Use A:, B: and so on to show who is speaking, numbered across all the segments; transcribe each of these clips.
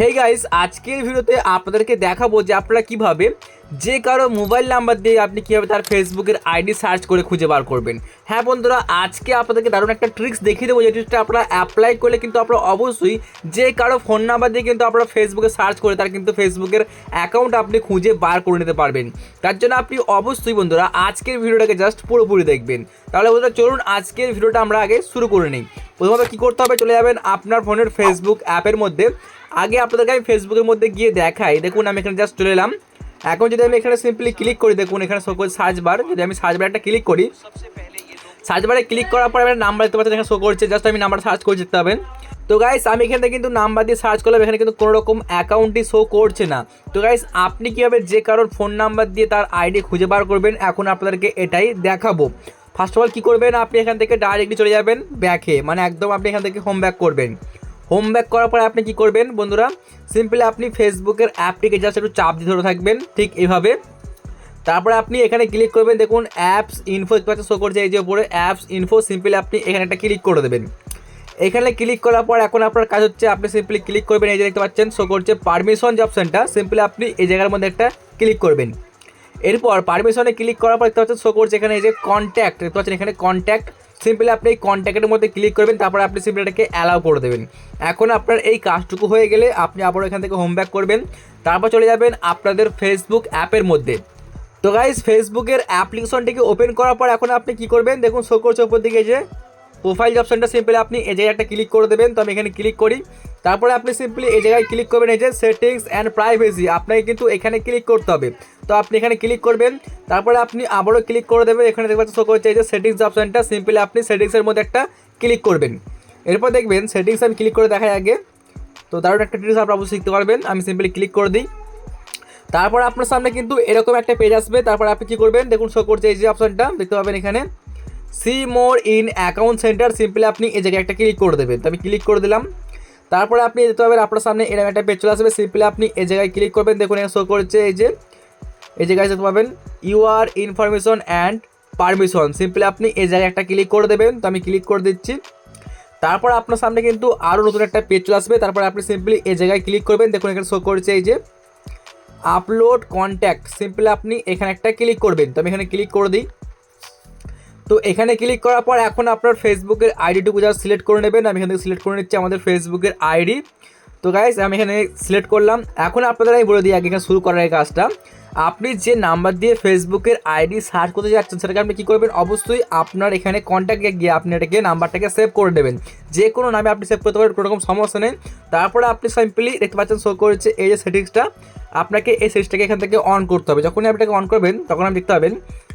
A: Hey guys আজকের ভিডিওতে আপনাদেরকে দেখাবো যে আপনারা কীভাবে যে কারও মোবাইল নাম্বার দিয়ে আপনি কীভাবে তার ফেসবুকের আইডি সার্চ করে খুঁজে বার করবেন। হ্যাঁ বন্ধুরা, আজকে আপনাদেরকে দারুণ একটা ট্রিক্স দেখিয়ে দেবো যে ট্রিক্সটা আপনারা অ্যাপ্লাই করলে কিন্তু আপনারা অবশ্যই যে কারও ফোন নাম্বার দিয়ে কিন্তু আপনারা ফেসবুকে সার্চ করে তার কিন্তু ফেসবুকের অ্যাকাউন্ট আপনি খুঁজে বার করে নিতে পারবেন। তার জন্য আপনি অবশ্যই বন্ধুরা, আজকের ভিডিওটাকে জাস্ট পুরোপুরি দেখবেন। তাহলে বন্ধুরা, চলুন আজকের ভিডিওটা আমরা আগে শুরু করে নিই। প্রথমত কী করতে হবে? চলে যাবেন আপনার ফোনের ফেসবুক অ্যাপের মধ্যে। আগে আপনাদেরকে আমি ফেসবুকের মধ্যে গিয়ে দেখাই। দেখুন, আমি এখানে জাস্ট চলে এলাম। এখন যদি আমি এখানে সিম্পলি ক্লিক করি, দেখুন, এখানে শো করছে সার্চ বার যদি আমি সার্চ বার একটা ক্লিক করি সার্চ বারে ক্লিক করার পর আমি নাম্বার দিতে পাচ্ছি এখানে শো করছে। জাস্ট আমি নাম্বার সার্চ করে যেতে হবে তো গাইস আমি এখানে কিন্তু নাম্বার দিয়ে সার্চ করলাম। এখানে কিন্তু কোনো রকম অ্যাকাউন্টই শো করছে না। তো গাইস আপনি কীভাবে যে কারোর ফোন নাম্বার দিয়ে তার আইডি খুঁজে বার করবেন? এখন আপনাদেরকে এটাই দেখাবো। ফার্স্ট অফ অল কী করবেন? আপনি এখান থেকে ডাইরেক্টলি চলে যাবেন ব্যাকে মানে একদম আপনি এখান থেকে হোম ব্যাক করবেন। হোম ব্যাক করার পরে আপনি কি করবেন, বন্ধুরা? সিম্পলি আপনি ফেসবুকের অ্যাপটিকে জাস্ট একটু চাপ দিয়ে ধরে থাকবেন, ঠিক এইভাবে। তারপরে আপনি এখানে ক্লিক করবেন, দেখুন অ্যাপস ইনফো পাশে শো করছে এই যে উপরে অ্যাপস ইনফো সিম্পলি আপনি এখানে একটা ক্লিক করে দেবেন। এখানে ক্লিক করার পর এখন আপনার কাজ হচ্ছে, আপনি সিম্পলি ক্লিক করবেন, এই যে দেখতে পাচ্ছেন শো করছে পারমিশন যে সিম্পলি আপনি এই জায়গার মধ্যে একটা ক্লিক করবেন। এরপর পারমিশনে ক্লিক করার পর দেখতে পাচ্ছেন শো করছে এখানে এই যে কন্ট্যাক্ট দেখতে পাচ্ছেন এখানে কন্ট্যাক্ট সিম্পলি আপনি এই কন্ট্যাক্টের মধ্যে ক্লিক করবেন, তারপর আপনি সিম্পলি এটাকে অ্যালাউ করে দেবেন। এখন আপনার এই কাজটুকু হয়ে গেলে আপনি আবার এখান থেকে হোম ব্যাক করবেন, তারপর চলে যাবেন আপনাদের ফেসবুক অ্যাপের মধ্যে। তো গাইজ ফেসবুকের অ্যাপ্লিকেশনটিকে ওপেন করার পর এখন আপনি কি করবেন? দেখুন শো করছে উপর দিকে যে প্রোফাইল অপশনটা সিম্পলি আপনি এই জায়গায় একটা ক্লিক করে দেবেন, তো আমি এখানে ক্লিক করি। তারপরে আপনি সিম্পলি এই জায়গায় ক্লিক করবেন এই যে সেটিংস অ্যান্ড প্রাইভেসি আপনাকে কিন্তু এখানে ক্লিক করতে হবে। তো আপনি এখানে ক্লিক করবেন, তারপরে আপনি আবারও ক্লিক করে দেবেন, এখানে দেখবেন শো করছে এই যে সেটিংস অপশানটা সিম্পলি আপনি সেটিংসের মধ্যে একটা ক্লিক করবেন। এরপর দেখবেন সেটিংস আমি ক্লিক করে দেখাই আগে, তো দারুণ একটা আপনারা অবশ্যই শিখতে পারবেন, আমি সিম্পলি ক্লিক করে দিই। তারপর আপনার সামনে কিন্তু এরকম একটা পেজ আসবে, তারপর আপনি কী করবেন, দেখুন শো করছে এই যে অপশানটা দেখতে পাবেন এখানে see more in account centre simply আপনি এই জায়গায় একটা ক্লিক করে দেবেন, তো আমি ক্লিক করে দিলাম। তারপরে আপনি যেতে পারবেন আপনার সামনে এরকম একটা পেজ চলে আসবে সিম্পলি আপনি এই জায়গায় ক্লিক করবেন, দেখুন এখানে শো করছে এই যে এই জায়গায় দেখতে পাবেন your information and permission simply আপনি এই জায়গায় একটা ক্লিক করে দেবেন, তো আমি ক্লিক করে দিচ্ছি। তারপর আপনার সামনে কিন্তু আরও নতুন একটা পেজ চলে আসবে। তারপর আপনি সিম্পলি এই জায়গায় ক্লিক করবেন। দেখুন, এখানে শো করছে এই যে আপলোড কন্ট্যাক্ট সিম্পলি আপনি এখানে একটা ক্লিক করবেন। তো আমি এখানে ক্লিক করে দিই। তো এখানে ক্লিক করার পর এখন আপনার ফেসবুকের আইডিটুকু যা সিলেক্ট করে নেবেন। আমি এখান থেকে সিলেক্ট করে নিচ্ছি আমাদের ফেসবুকের আইডি তো গাইজ আমি এখানে সিলেক্ট করলাম। এখন আপনাদের আমি বলে দিই, আগে এখানে শুরু করার এই কাজটা। আপনি যে নাম্বার দিয়ে ফেসবুকের আইডি সার্চ করতে যাচ্ছেন, সেটাকে আপনি কী করবেন? অবশ্যই আপনার এখানে কন্ট্যাক্টে গিয়ে আপনি এটাকে নাম্বারটাকে সেভ করে দেবেন যে কোনো নামে আপনি সেভ করতে পারেন, কোনো রকম সমস্যা নেই। তারপরে আপনি সিম্পলি দেখতে পাচ্ছেন শো করেছে এই যে সেটিংসটা আপনাকে এই সেটিংসটাকে এখান থেকে অন করতে হবে। যখনই আপনি এটাকে অন করবেন, তখন আপনি দেখতে পাবেন,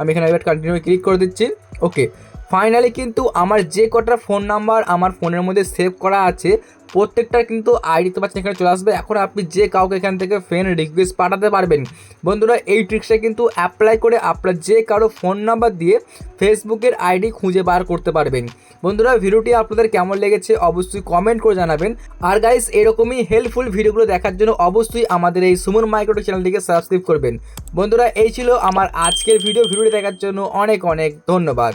A: আমি এখানে কন্টিনিউ ক্লিক করে দিচ্ছি। ওকে ফাইনালি কিন্তু আমার যে কটা ফোন নাম্বার আমার ফোনের মধ্যে সেভ করা আছে, প্রত্যেকটার কিন্তু আইডি তো পাচ্ছেন এখানে চলে আসবে। এখন আপনি যে কাউকে এখান থেকে ফ্রেন্ড রিকোয়েস্ট পাঠাতে পারবেন, বন্ধুরা এই ট্রিক্সটা কিন্তু অ্যাপ্লাই করে আপনার যে কারও ফোন নাম্বার দিয়ে ফেসবুকের আইডি খুঁজে বার করতে পারবেন। বন্ধুরা ভিডিওটি আপনাদের কেমন লেগেছে অবশ্যই কমেন্ট করে জানাবেন। আর গাইস এরকমই হেল্পফুল ভিডিওগুলো দেখার জন্য অবশ্যই আমাদের এই সুমন মাইক্রোটো চ্যানেলটিকে সাবস্ক্রাইব করবেন। বন্ধুরা এই ছিল আমার আজকের ভিডিও ভিডিওটি দেখার জন্য অনেক অনেক ধন্যবাদ।